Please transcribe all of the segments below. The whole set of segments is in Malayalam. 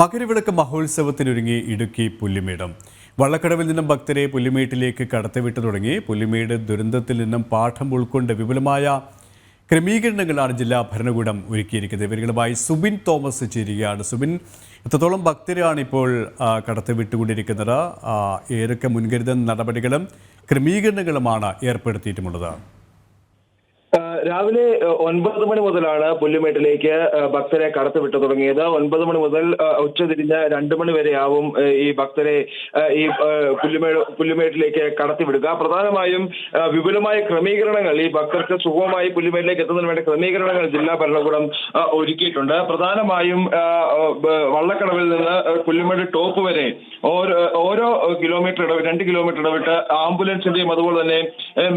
മകരവിളക്ക് മഹോത്സവത്തിനൊരുങ്ങി ഇടുക്കി പുല്ലുമേടം. വള്ളക്കടവിൽ നിന്നും ഭക്തരെ പുല്ലുമേട്ടിലേക്ക് കടത്തിവിട്ടു തുടങ്ങി. പുല്ലുമേട് ദുരന്തത്തിൽ നിന്നും പാഠം ഉൾക്കൊണ്ട് വിപുലമായ ക്രമീകരണങ്ങളാണ് ജില്ലാ ഭരണകൂടം ഒരുക്കിയിരിക്കുന്നത്. ഇവരുമായി സുബിൻ തോമസ് ചേരുകയാണ്. സുബിൻ എത്രത്തോളം ഭക്തരാണ് ഇപ്പോൾ കടത്തിവിട്ടുകൊണ്ടിരിക്കുന്നത്? ഏതൊക്കെ മുൻകരുതൽ നടപടികളും ക്രമീകരണങ്ങളുമാണ് ഏർപ്പെടുത്തിയിട്ടുമുള്ളത്? രാവിലെ ഒൻപത് മണി മുതലാണ് പുല്ലുമേട്ടിലേക്ക് ഭക്തരെ കടത്തിവിട്ടു തുടങ്ങിയത്. ഒൻപത് മണി മുതൽ ഉച്ചതിരിഞ്ഞ് രണ്ട് മണി വരെയാവും ഈ ഭക്തരെ ഈ പുല്ലുമേട് പുല്ലുമേട്ടിലേക്ക് കടത്തിവിടുക പ്രധാനമായും വിപുലമായ ക്രമീകരണങ്ങൾ ഈ ഭക്തർക്ക് സുഗമമായി പുല്ലുമേട്ടിലേക്ക് എത്തുന്നതിന് വേണ്ട ക്രമീകരണങ്ങൾ ജില്ലാ ഭരണകൂടം ഒരുക്കിയിട്ടുണ്ട്. പ്രധാനമായും വള്ളക്കടവിൽ നിന്ന് പുല്ലുമേട് ടോപ്പ് വരെ ഓരോ കിലോമീറ്റർ ഇടവിട്ട് രണ്ട് കിലോമീറ്റർ ഇടവിട്ട് ആംബുലൻസിന്റെയും അതുപോലെ തന്നെ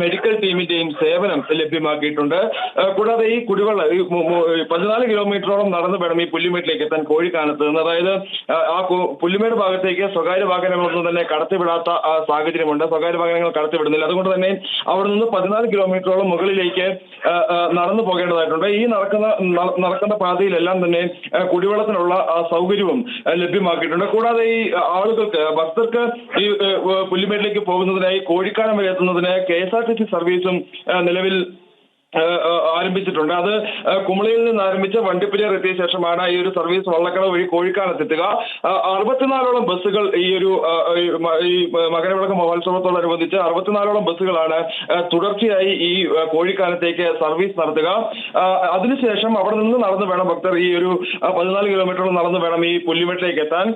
മെഡിക്കൽ ടീമിന്റെയും സേവനം ലഭ്യമാക്കിയിട്ടുണ്ട്. ഏഹ്, കൂടാതെ ഈ കുടിവെള്ള ഈ പതിനാല് കിലോമീറ്ററോളം നടന്നു വേണം ഈ പുല്ലുമേട്ടിലേക്ക് എത്താൻ കോഴിക്കാനത്ത്. നിന്ന് അതായത് ആ, പുല്ലുമേട് ഭാഗത്തേക്ക് സ്വകാര്യ വാഹനങ്ങളൊന്നും തന്നെ കടത്തിവിടാത്ത സാഹചര്യമുണ്ട്. സ്വകാര്യ വാഹനങ്ങൾ കടത്തിവിടുന്നില്ല. അതുകൊണ്ട് തന്നെ അവിടെ നിന്ന് പതിനാല് കിലോമീറ്ററോളം മുകളിലേക്ക് നടന്നു പോകേണ്ടതായിട്ടുണ്ട്. ഈ നടക്കുന്ന നടക്കുന്ന പാതയിലെല്ലാം തന്നെ കുടിവെള്ളത്തിനുള്ള സൗകര്യവും ലഭ്യമാക്കിയിട്ടുണ്ട്. കൂടാതെ ഈ ആളുകൾക്ക് ഭക്തർക്ക് ഈ പുല്ലുമേട്ടിലേക്ക് പോകുന്നതിനായി കോഴിക്കാനം വരെ എത്തുന്നതിന് K S R T C സർവീസും നിലവിൽ ആരംഭിച്ചിട്ടുണ്ട്. അത് കുമളിയിൽ നിന്ന് ആരംഭിച്ച വണ്ടിപ്പെരിയാർ എത്തിയ ശേഷമാണ് ഈ ഒരു സർവീസ് വള്ളക്കട വഴി കോഴിക്കാനത്തെത്തുക ആ, അറുപത്തിനാലോളം ബസ്സുകൾ ഈ ഒരു ഈ മകരവിളക്ക് മഹോത്സവത്തോടനുബന്ധിച്ച് അറുപത്തിനാലോളം ബസ്സുകളാണ് തുടർച്ചയായി ഈ കോഴിക്കാലത്തേക്ക് സർവീസ് നടത്തുക. അതിനുശേഷം അവിടെ നിന്ന് നടന്നു വേണം ഭക്തർ ഈ ഒരു പതിനാല് കിലോമീറ്റർ നടന്നു വേണം ഈ പുല്ലിമെട്ടിലേക്ക് എത്താൻ.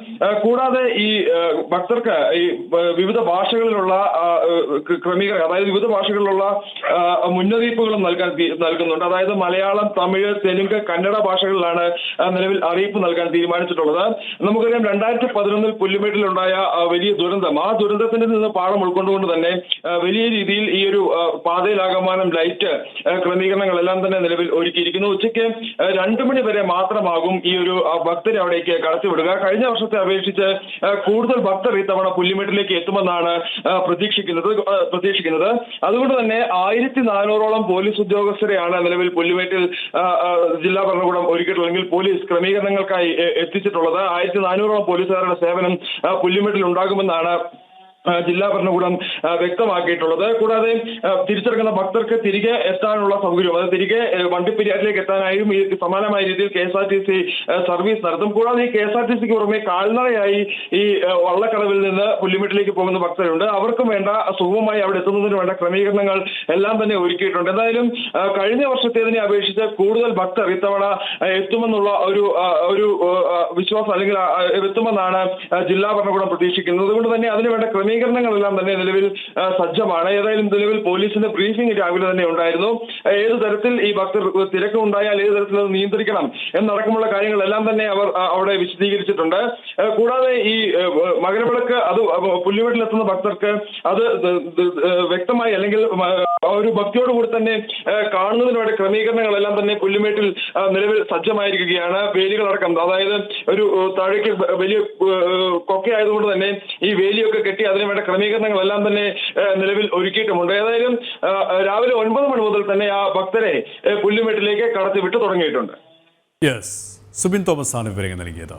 കൂടാതെ ഈ ഭക്തർക്ക് ഈ വിവിധ ഭാഷകളിലുള്ള ക്രമീകരണം അതായത് വിവിധ ഭാഷകളിലുള്ള മുന്നറിയിപ്പുകളും നൽകാൻ നൽകുന്നുണ്ട്. അതായത് മലയാളം തമിഴ് തെലുങ്ക് കന്നഡ ഭാഷകളിലാണ് നിലവിൽ അറിയിപ്പ് നൽകാൻ തീരുമാനിച്ചിട്ടുള്ളത്. നമുക്കറിയാം രണ്ടായിരത്തി പതിനൊന്നിൽ പുല്ലുമേട്ടിലുണ്ടായ വലിയ ദുരന്തം. ആ ദുരന്തത്തിന്റെ നിന്ന് പാഠം ഉൾക്കൊണ്ടുകൊണ്ട് തന്നെ വലിയ രീതിയിൽ ഈ ഒരു പാതയിലാകമാനം ലൈറ്റ് ക്രമീകരണങ്ങളെല്ലാം തന്നെ നിലവിൽ ഒരുക്കിയിരിക്കുന്നു. ഉച്ചയ്ക്ക് രണ്ടു മണി വരെ മാത്രമാകും ഈ ഒരു ഭക്തരെ അവിടേക്ക് കടത്തിവിടുക. കഴിഞ്ഞ വർഷത്തെ അപേക്ഷിച്ച് കൂടുതൽ ഭക്തർ ഇത്തവണ പുല്ലുമേട്ടിലേക്ക് എത്തുമെന്നാണ് പ്രതീക്ഷിക്കുന്നത് പ്രതീക്ഷിക്കുന്നത്. അതുകൊണ്ട് തന്നെ ആയിരത്തി നാനൂറോളം പോലീസ് ഉദ്യോഗസ്ഥരെയാണ് നിലവിൽ പുല്ലുമേട്ടിൽ ജില്ലാ ഭരണകൂടം ഒരുക്കിയിട്ടുള്ളത്. അല്ലെങ്കിൽ പോലീസ് ക്രമീകരണങ്ങൾക്കായി എത്തിച്ചിട്ടുള്ളത്. ആയിരത്തി നാനൂറോളം പോലീസുകാരുടെ സേവനം പുല്ലുമേട്ടിൽ ഉണ്ടാകുമെന്നാണ് ജില്ലാ ഭരണകൂടം വ്യക്തമാക്കിയിട്ടുള്ളത്. കൂടാതെ തിരിച്ചെടുക്കുന്ന ഭക്തർക്ക് തിരികെ എത്താനുള്ള സൗകര്യം. അത് തിരികെ വണ്ടിപ്പെരിയാറിലേക്ക് എത്താനായും ഈ സമാനമായ രീതിയിൽ K S R T C service നടത്തും. കൂടാതെ ഈ കെ എസ് ആർ ടി സിക്ക് പുറമെ കാൽനടയായി ഈ വള്ളക്കടവിൽ നിന്ന് പുല്ലിമിട്ടിലേക്ക് പോകുന്ന ഭക്തരുണ്ട്. അവർക്കും വേണ്ട സുഗമമായി അവിടെ എത്തുന്നതിന് വേണ്ട ക്രമീകരണങ്ങൾ എല്ലാം തന്നെ ഒരുക്കിയിട്ടുണ്ട്. എന്തായാലും കഴിഞ്ഞ വർഷത്തേതിനെ അപേക്ഷിച്ച് കൂടുതൽ ഭക്തർ ഇത്തവണ എത്തുമെന്നുള്ള ഒരു ഒരു വിശ്വാസം അല്ലെങ്കിൽ എത്തുമെന്നാണ് ജില്ലാ ഭരണകൂടം പ്രതീക്ഷിക്കുന്നത്. അതുകൊണ്ട് തന്നെ അതിനുവേണ്ട ക്രമീകരണങ്ങളെല്ലാം തന്നെ നിലവിൽ സജ്ജമാണ്. ഏതായാലും നിലവിൽ പോലീസിന്റെ ബ്രീഫിംഗ് രാവിലെ തന്നെ ഉണ്ടായിരുന്നു. ഏത് തരത്തിൽ ഈ ഭക്തർ തിരക്ക് ഉണ്ടായാൽ ഏത് തരത്തിൽ അത് നിയന്ത്രിക്കണം എന്നടക്കമുള്ള കാര്യങ്ങളെല്ലാം തന്നെ അവർ അവിടെ വിശദീകരിച്ചിട്ടുണ്ട്. കൂടാതെ ഈ മകരവിളക്ക് അത് പുല്ലുവീട്ടിലെത്തുന്ന ഭക്തർക്ക് അത് വ്യക്തമായി അല്ലെങ്കിൽ ഒരു ഭക്തിയോടുകൂടി തന്നെ ആ, ക്രമീകരണങ്ങളെല്ലാം തന്നെ പുല്ലുമേട്ടിൽ നിലവിൽ സജ്ജമായിരിക്കുകയാണ് വേലികളടക്കം. അതായത് ഒരു താഴേക്ക് വലിയ കൊക്കയായതുകൊണ്ട് തന്നെ ഈ വേലിയൊക്കെ കെട്ടി അതിന് വേണ്ട ക്രമീകരണങ്ങളെല്ലാം തന്നെ നിലവിൽ ഒരുക്കിയിട്ടുമുണ്ട്. ഏതായാലും രാവിലെ ഒൻപത് മണി മുതൽ തന്നെ ആ ഭക്തരെ പുല്ലുമേട്ടിലേക്ക് കടത്തി വിട്ടു തുടങ്ങിയിട്ടുണ്ട്. യെസ് സുബിൻ തോമസ് ആണ് വിവരങ്ങൾ നൽകിയത്.